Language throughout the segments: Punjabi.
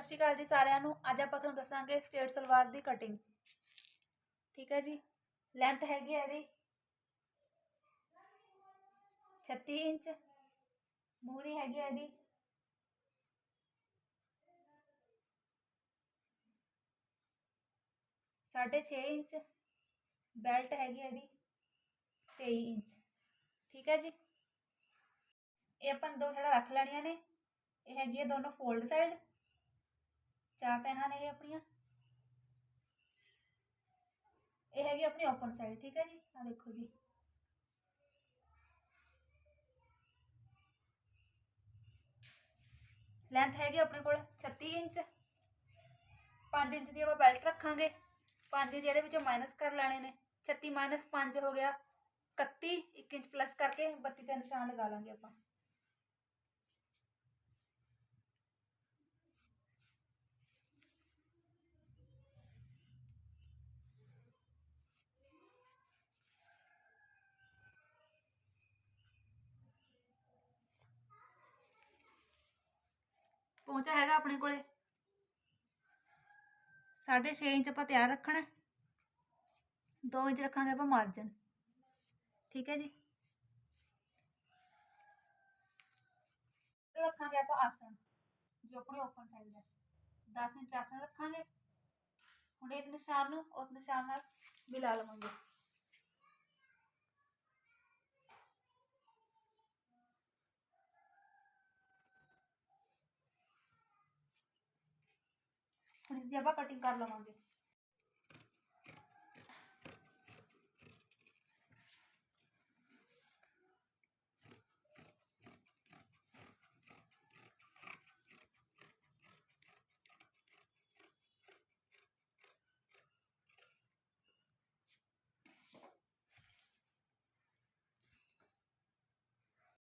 ਸਤਿ ਸ਼੍ਰੀ ਅਕਾਲ ਜੀ ਸਾਰਿਆਂ ਨੂੰ। ਅੱਜ ਆਪਾਂ ਤੁਹਾਨੂੰ ਦੱਸਾਂਗੇ ਸਟੇਟ ਸਲਵਾਰ ਦੀ ਕਟਿੰਗ ਠੀਕ ਹੈ ਜੀ? ਲੈਂਥ ਹੈਗੀ ਹੈ ਇਹਦੀ। 36 ਇੰਚ। ਮੂਰੀ ਹੈਗੀ ਹੈ ਇਹਦੀ। ਸਾਢੇ ਛੇ ਇੰਚ। ਬੈਲਟ ਹੈਗੀ ਹੈ ਇਹਦੀ 23 ਇੰਚ। ਠੀਕ ਹੈ ਜੀ? ਇਹ ਆਪਾਂ ਦੋ ਜਿਹੜਾ ਰੱਖ ਲੈਣੀਆਂ ਨੇ, ਇਹ ਹੈਗੀ ਹੈ ਦੋਨੋਂ ਫੋਲਡ ਸਾਈਡ ਚਾਰ ਤਹਾਂ ਨੇ ਇਹ ਆਪਣੀਆਂ ਇਹ ਹੈਗੀ ਆਪਣੀ ਓਪਨ ਸਾਈਡ ਠੀਕ ਹੈ ਜੀ ਆ ਦੇਖੋ ਜੀ ਲੈਂਥ ਹੈਗੀ ਆਪਣੇ ਕੋਲ 36 ਇੰਚ 5 ਇੰਚ ਦੀ ਆਪਾਂ ਬੈਲਟ ਰੱਖਾਂਗੇ 5 ਇੰਚ ਇਹਦੇ ਵਿੱਚੋਂ ਮਾਈਨਸ ਕਰ ਲੈਣੇ ਨੇ 36 ਮਾਈਨਸ 5 ਹੋ ਗਿਆ 31 1 ਇੰਚ ਪਲੱਸ ਕਰਕੇ 32 ਦਾ ਨਿਸ਼ਾਨ ਲਗਾ ਲਾਂਗੇ ਆਪਾਂ ਪਹੁੰਚਾ ਹੈਗਾ ਆਪਣੇ ਕੋਲੇ। 6.5 ਇੰਚ ਆਪਾਂ ਤਿਆਰ ਰੱਖਣਾ। 2 ਇੰਚ ਰੱਖਾਂਗੇ ਆਪਾਂ ਮਾਰਜਨ ਠੀਕ ਹੈ ਜੀ? ਰੱਖਾਂਗੇ ਆਪਾਂ ਆਸਣ, ਜੋ ਆਪਣੇ ਓਪਨ ਸਾਈਡ ਹੈ। 10 ਇੰਚ ਆਸਣ ਰੱਖਾਂਗੇ। ਹੁਣ ਇਸ ਨਿਸ਼ਾਨ ਨੂੰ ਉਸ ਨਿਸ਼ਾਨ ਨਾਲ ਮਿਲਾ ਲਵਾਂਗੇ। ਹੁਣ ਇਸ ਦੀ ਆਪਾਂ ਕਟਿੰਗ ਕਰ ਲਵਾਂਗੇ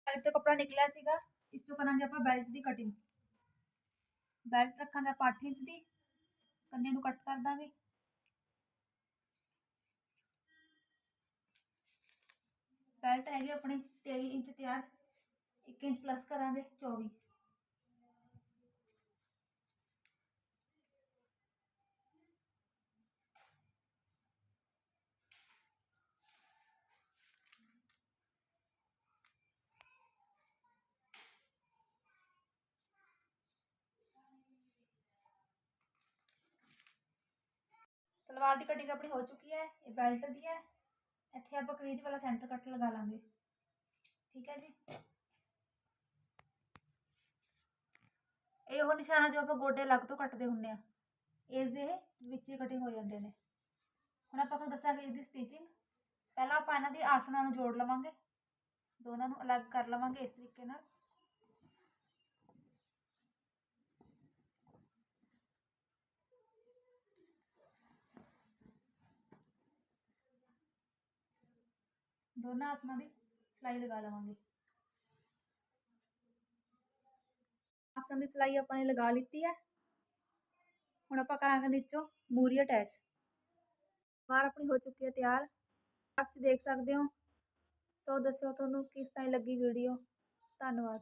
ਸਾਈਡ ਤੋਂ ਕੱਪੜਾ ਨਿਕਲਿਆ ਸੀਗਾ ਇਸ ਤੋਂ ਕਰਾਂਗੇ ਆਪਾਂ ਬੈਲਟ ਦੀ ਕਟਿੰਗ ਬੈਲਟ ਰੱਖਾਂਗੇ ਆਪਾਂ 8 ਇੰਚ ਦੀ ਕੰਨੇ ਨੂੰ ਕੱਟ ਕਰ ਦਾਂਗੇ। ਬੈਲਟ ਹੈਗੀ ਆਪਣੀ 23 ਇੰਚ ਤਿਆਰ 1 ਇੰਚ ਪਲੱਸ ਕਰਾਂਗੇ 24 ਸਲਵਾਰ ਦੀ ਕਟਿੰਗ ਆਪਣੀ ਹੋ ਚੁੱਕੀ ਹੈ, ਇਹ ਬੈਲਟ ਦੀ ਹੈ। ਇੱਥੇ ਆਪਾਂ ਕਰੀਜ ਵਾਲਾ ਸੈਂਟਰ ਕੱਟ ਲਗਾ ਲਾਂਗੇ। ਠੀਕ ਹੈ ਜੀ। ਇਹ ਉਹ ਨਿਸ਼ਾਨਾ ਜੋ ਆਪਾਂ ਗੋਡੇ ਲੱਗ ਤੋਂ ਕੱਟਦੇ ਹੁੰਨੇ ਆ ਇਸ ਦੇ ਵਿੱਚ ਹੀ ਕਟਿੰਗ ਹੋ ਜਾਂਦੇ ਨੇ। ਹੁਣ ਆਪਾਂ ਤੁਹਾਨੂੰ ਦੱਸਾਂਗੇ ਇਸ ਦੀ ਸਟਿਚਿੰਗ ਪਹਿਲਾਂ ਆਪਾਂ ਇਹਨਾਂ ਦੀ ਆਸਣਾਂ ਨੂੰ ਜੋੜ ਲਵਾਂਗੇ। ਦੋਨਾਂ ਨੂੰ ਅਲੱਗ ਕਰ ਲਵਾਂਗੇ ਇਸ ਤਰੀਕੇ ਨਾਲ। ਦੋਨਾਂ ਆਸਣਾਂ ਦੀ ਸਿਲਾਈ ਲਗਾ ਲਵਾਂਗੇ ਆਸਣ ਦੀ ਸਿਲਾਈ ਆਪਾਂ ਨੇ ਲਗਾ ਲਿੱਤੀ ਹੈ ਹੁਣ ਆਪਾਂ ਕਰਾਂਗੇ ਨੀਚੋਂ ਮੂਰੀ ਅਟੈਚ ਬਾਹਰ ਆਪਣੀ ਹੋ ਚੁੱਕੀ ਹੈ ਤਿਆਰ ਆਪ ਤੁਸੀਂ ਦੇਖ ਸਕਦੇ ਹੋ ਸੋ ਦੱਸਿਓ ਤੁਹਾਨੂੰ ਕਿਸ ਤਰ੍ਹਾਂ ਲੱਗੀ ਵੀਡੀਓ ਧੰਨਵਾਦ